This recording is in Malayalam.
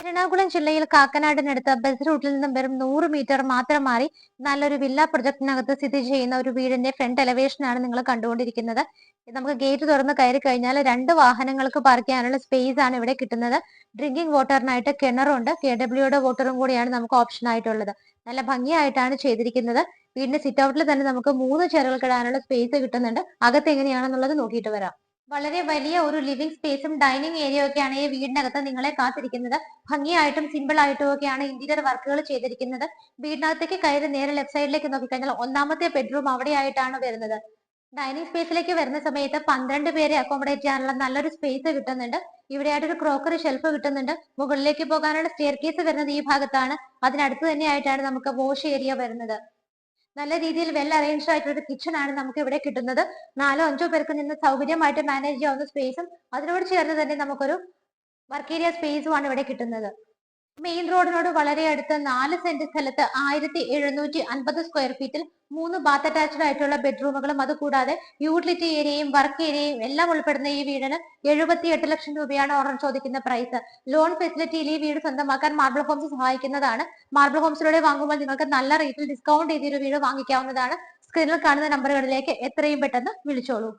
എറണാകുളം ജില്ലയിൽ കാക്കനാടിനടുത്ത് ബസ് റൂട്ടിൽ നിന്നും വെറും നൂറ് മീറ്റർ മാത്രം മാറി നല്ലൊരു വില്ല പ്രൊജക്ടിനകത്ത് സ്ഥിതി ചെയ്യുന്ന ഒരു വീടിന്റെ ഫ്രണ്ട് എലവേഷനാണ് നിങ്ങൾ കണ്ടുകൊണ്ടിരിക്കുന്നത്. നമുക്ക് ഗേറ്റ് തുറന്ന് കയറി കഴിഞ്ഞാൽ രണ്ട് വാഹനങ്ങൾക്ക് പാർക്ക് ചെയ്യാനുള്ള സ്പേസ് ആണ് ഇവിടെ കിട്ടുന്നത്. ഡ്രിങ്കിങ് വാട്ടറിനായിട്ട് കിണറുണ്ട്. കെ ഡബ്ല്യൂയുടെ വാട്ടറും കൂടിയാണ് നമുക്ക് ഓപ്ഷൻ ആയിട്ടുള്ളത്. നല്ല ഭംഗിയായിട്ടാണ് ചെയ്തിരിക്കുന്നത്. വീടിന്റെ സിറ്റ് ഔട്ടിൽ തന്നെ നമുക്ക് മൂന്ന് ചെറുകൾ കിടാനുള്ള സ്പേസ് കിട്ടുന്നുണ്ട്. അകത്ത് എങ്ങനെയാണെന്നുള്ളത് നോക്കിയിട്ട് വരാം. വളരെ വലിയ ഒരു ലിവിംഗ് സ്പേസും ഡൈനിങ് ഏരിയ ഒക്കെയാണ് ഈ വീടിനകത്ത് നിങ്ങളെ കാത്തിരിക്കുന്നത്. ഭംഗിയായിട്ടും സിമ്പിൾ ആയിട്ടും ഒക്കെയാണ് ഇന്റീരിയർ വർക്കുകൾ ചെയ്തിരിക്കുന്നത്. വീടിനകത്തേക്ക് കയറി നേരെ ലെഫ്റ്റ് സൈഡിലേക്ക് നോക്കിക്കഴിഞ്ഞാൽ ഒന്നാമത്തെ ബെഡ്റൂം അവിടെയായിട്ടാണ് വരുന്നത്. ഡൈനിങ് സ്പേസിലേക്ക് വരുന്ന സമയത്ത് പന്ത്രണ്ട് പേരെ അക്കോമഡേറ്റ് ചെയ്യാനുള്ള നല്ലൊരു സ്പേസ് കിട്ടുന്നുണ്ട്. ഇവിടെയായിട്ട് ഒരു ക്രോക്കറി ഷെൽഫ് കിട്ടുന്നുണ്ട്. മുകളിലേക്ക് പോകാനുള്ള സ്റ്റെയർ കേസ് വരുന്നത് ഈ ഭാഗത്താണ്. അതിനടുത്ത് തന്നെയായിട്ടാണ് നമുക്ക് വാഷ് ഏരിയ വരുന്നത്. നല്ല രീതിയിൽ വെൽ അറേഞ്ച്ഡ് ആയിട്ടുള്ള ഒരു കിച്ചൺ ആണ് നമുക്ക് ഇവിടെ കിട്ടുന്നത്. നാലോ അഞ്ചോ പേർക്ക് നിന്ന് സൗകര്യമായിട്ട് മാനേജ് ചെയ്യാവുന്ന സ്പേസും അതിനോട് ചേർന്ന് തന്നെ നമുക്കൊരു വർക്ക് ഏരിയ സ്പേസും ആണ് ഇവിടെ കിട്ടുന്നത്. മെയിൻ റോഡിനോട് വളരെ അടുത്ത് നാല് സെന്റ് സ്ഥലത്ത് ആയിരത്തി എഴുന്നൂറ്റി അൻപത് സ്ക്വയർ ഫീറ്റിൽ മൂന്ന് ബാത്ത് അറ്റാച്ച്ഡ് ആയിട്ടുള്ള ബെഡ്റൂമുകളും അതുകൂടാതെ യൂട്ടിലിറ്റി ഏരിയയും വർക്ക് ഏരിയയും എല്ലാം ഉൾപ്പെടുന്ന ഈ വീടിന് എഴുപത്തി എട്ട് ലക്ഷം രൂപയാണ് ഓർഡർ ചോദിക്കുന്ന പ്രൈസ് ലോൺ ഫെസിലിറ്റിയിൽ ഈ വീട് സ്വന്തമാക്കാൻ മാർബിൾ ഹോംസ് സഹായിക്കുന്നതാണ്. മാർബിൾ ഹോംസിലൂടെ വാങ്ങുമ്പോൾ നിങ്ങൾക്ക് നല്ല റേറ്റിൽ ഡിസ്കൗണ്ട് ചെയ്തൊരു വീട് വാങ്ങിക്കാവുന്നതാണ്. സ്ക്രീനിൽ കാണുന്ന നമ്പറുകളിലേക്ക് എത്രയും പെട്ടെന്ന് വിളിച്ചോളൂ.